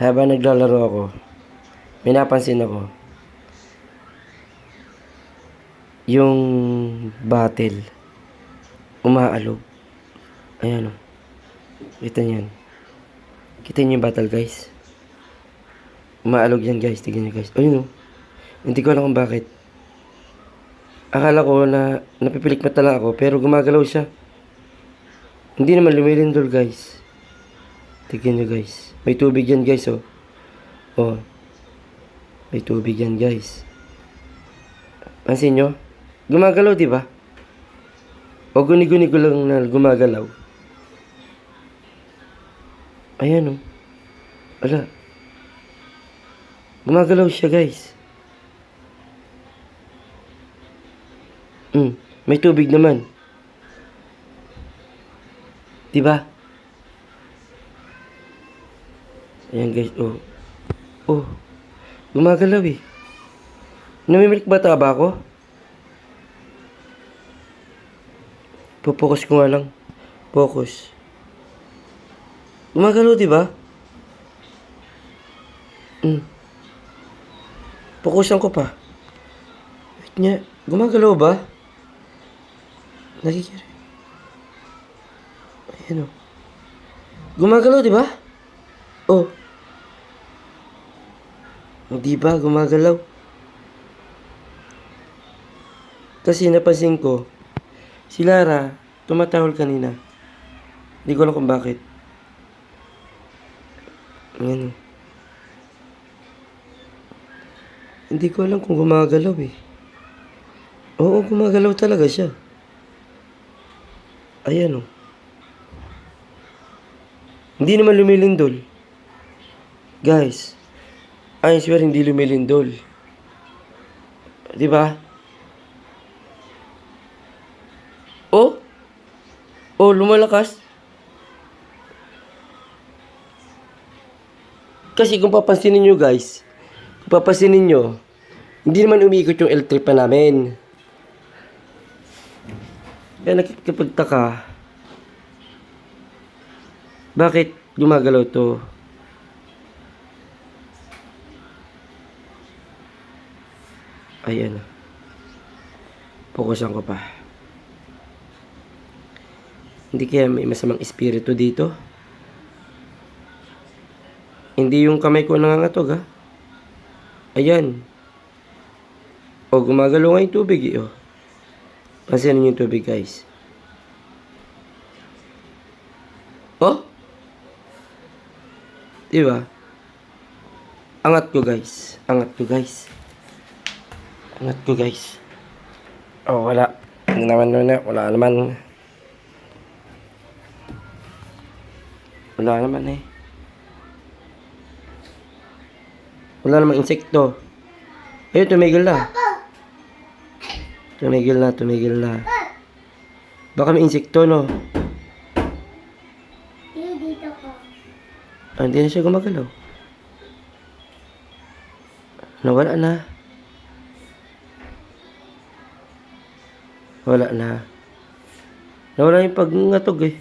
Habang naglalaro ako, may napansin ako. Yung battle, umaalog. Ayan o. Kita niyan. Kita niyo yung battle guys. Umaalog yan guys. Tignan niyo guys. Ayun o. Hindi ko alam kung bakit. Akala ko na napipilikmat na lang ako pero gumagalaw siya. Hindi naman lumilindol guys. Tignan nyo guys. May tubig yan guys oh. Oh. May tubig yan guys. Pansin nyo? Gumagalaw di ba? O guni-guni ko lang na gumagalaw. Ayan oh. Ala. Gumagalaw siya guys. Hmm. May tubig naman. Di ba? Ayan guys, oh. Oh. Gumagalaw eh. Namimilik ba taba ako? Pupokus ko nga lang. Focus. Gumagalaw, di ba? Hmm. Fokusan ko pa. Wait nga. Gumagalaw ba? Nakikira. Ayan o. Gumagalaw, di ba? Oh. Hindi ba? Gumagalaw. Kasi napansin ko, si Lara, tumatahol kanina. Hindi ko alam kung bakit. Ayan. Hindi ko alam kung gumagalaw eh. Oo, gumagalaw talaga siya. Ayan o. Hindi naman lumilindol. Guys, I swear hindi lumilindol. Di ba? Oh? Oh, lumalakas. Kasi kung papansinin nyo guys, kung papansinin nyo, hindi naman umiikot yung L-trip pa namin. Kaya nakikipagtaka, bakit gumagalaw to? Ayan. Fokusan ko pa. Hindi kaya may masamang espiritu dito? Hindi yung kamay ko nangangatog ha. Ayan. O gumagalaw nga yung tubig eh. Oh. Pansinin niyo yung tubig guys. Oh? Diba? Angat ko guys. Angat ko guys. Angat ko guys. Oh, wala. Hindi naman na. Wala naman. Wala naman eh. Wala namang insekto. Ayun, tumigil na. Tumigil na, tumigil na. Baka may insekto, no? Hindi dito ko. Ah, hindi na siya gumagalaw. Nawala na. Wala na. Nawala yung pagngatog eh.